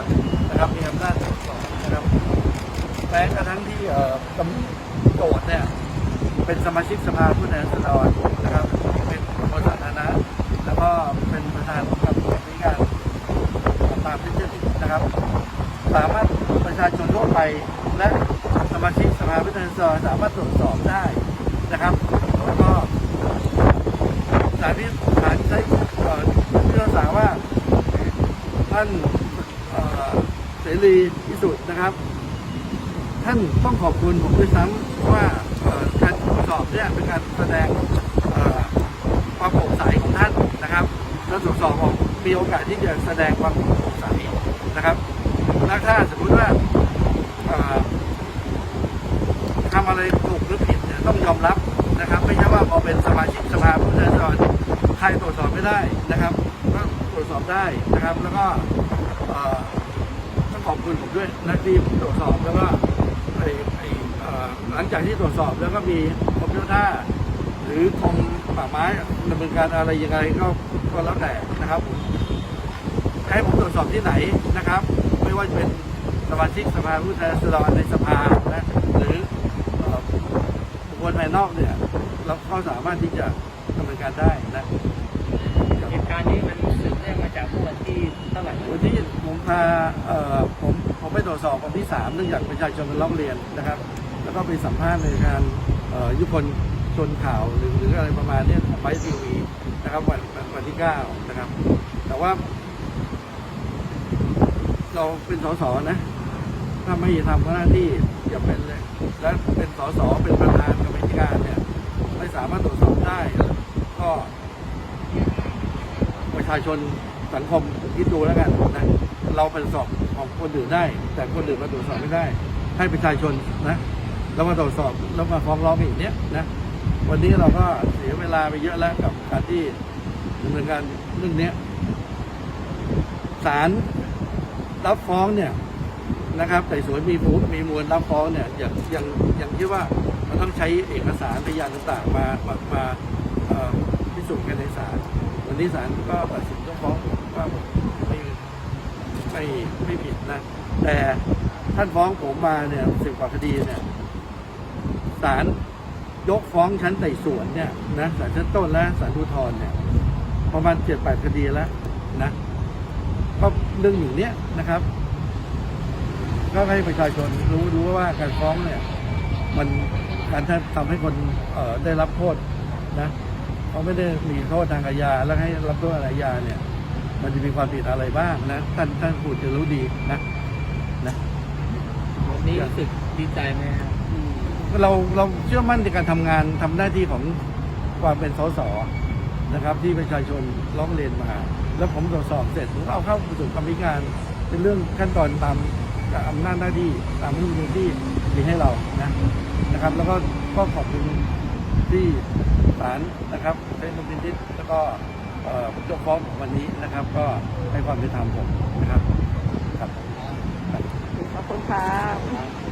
รนะครับมีอำนาจตรวจสอบนะครับแม้กระทั่งที่เอ่อกำโจทย์เนี่ยเป็นสมาชิกสภาผู้แทนราษฎรนะครับ เป็นบริษัทนะแล้วก็เป็นประธานกรรมการตามที่เชื่อถือนะครับ สามารถประชาชนทั่วไปและสมาชิกสภาผู้แทนราษฎรสามารถตรวจสอบได้นะครับแล้วก็สารที่ศาลใช้เอ่อพิพาว่าท่าน รีพิสุทธิ์นะครับ ท่านต้องขอบคุณผมด้วยซ้ำว่าการตรวจสอบเนี่ยเป็นการแสดงความโปร่งใสของท่านนะครับแล้วตรวจสอบของมีโอกาสที่จะแสดงความโปร่งใสนะครับแล้วถ้าสมมติว่าเอ่อทำอะไรถูกหรือผิดเนี่ยต้องยอมรับนะครับ ไม่ใช่ว่าพอเป็นสมาชิกสภาผู้แทนราษฎรใครตรวจสอบไม่ได้นะครับก็ตรวจสอบได้นะครับ แล้วก็ ขอบคุณผมด้วยนะที่ผมตรวจสอบแล้วก็ไอ้ไอ้เอ่อหลังจากที่ตรวจสอบแล้วก็มีกรมเจ้าท่าหรือกรมป่าไม้ดำเนินการอะไรยังไงก็ก็แล้วแต่นะครับผมให้ผมตรวจสอบที่ไหนนะครับ ไม่ว่าจะเป็นสมาชิกสภาผู้แทนราษฎรในสภานะหรือเอ่อบุคคลภายนอกเนี่ยเราก็สามารถที่จะดำเนินการได้นะเหตุการณ์นี้มันสืบเนื่องมาจากเมื่อวันที่เท่าไหร่วันที่ผมพา สอบวันที่สามเนื่องจากประชาชนมาร้องเรียนนะครับ แล้วก็ไปสัมภาษณ์ในการยุคนชนข่าวหรือหรืออะไรประมาณนี้ของไบทีวีนะครับวันวันที่เก้านะครับ แต่ว่า เราเป็นสสนะ ถ้าไม่ทำหน้าที่อย่าเป็นเลยและเป็นสสเป็นประธานกรรมการเนี่ยไม่สามารถตรวจสอบได้ ก็ ประชาชนสังคมคิดดูแล้วกันนะเราเป็นสอบ ของคนอื่นได้ แต่คนอื่นมาตรวจสอบไม่ได้ ให้ประชาชนนะแล้วมาตรวจสอบแล้วมาฟ้องร้องอีกเนี้ยนะวันนี้เราก็เสียเวลาไปเยอะแล้วกับการที่ดำเนินการเรื่องนี้ศาลรับฟ้องเนี่ยนะครับแต่สวนมีมูลมีมูลรับฟ้องเนี่ยอย่างอย่างอย่างที่ว่ามันต้องใช้เอกสารพยานต่างๆมามามาพิสูจน์กันในศาลวันนี้ศาลก็ตัดสินยกฟ้อง ไม่ไม่ผิดนะ แต่ท่านฟ้องผมมาเนี่ยสิบกว่าคดีเนี่ยศาลยกฟ้องชั้นไต่สวนเนี่ยนะศาลชั้นต้นและศาลอุทธรณ์เนี่ยประมาณเจ็ดแปดคดีแล้วนะก็เรื่องอย่างเนี้ยนะครับ ก็ให้ประชาชนรู้รู้ว่าการฟ้องเนี่ย มันการทำให้คนเอ่อได้รับโทษนะเขาไม่ได้มีโทษทางอาญาแล้วให้รับโทษอาญาเนี่ย มันจะมีความผิดอะไรบ้างนะท่านท่านพูดจะรู้ดีนะนะวันนี้รู้สึกดีใจไหมครับเราเราเชื่อมั่นในการทำงานทำหน้าที่ของความเป็นสสนะครับ ที่ประชาชนร้องเรียนมา แล้วผมตรวจสอบเสร็จผมก็เอาเข้าสู่กรรมธิการเป็นเรื่องขั้นตอนตามอำนาจหน้าที่ตามรัฐธรรมนูญที่มีให้เรานะนะครับ แล้วก็ก็ขอบคุณที่ศาลนะครับเป็นดุลพินิจแล้วก็ ผมยกฟ้องวันนี้นะครับ ก็ให้ความเป็นธรรมผมนะครับ ครับขอบคุณครับ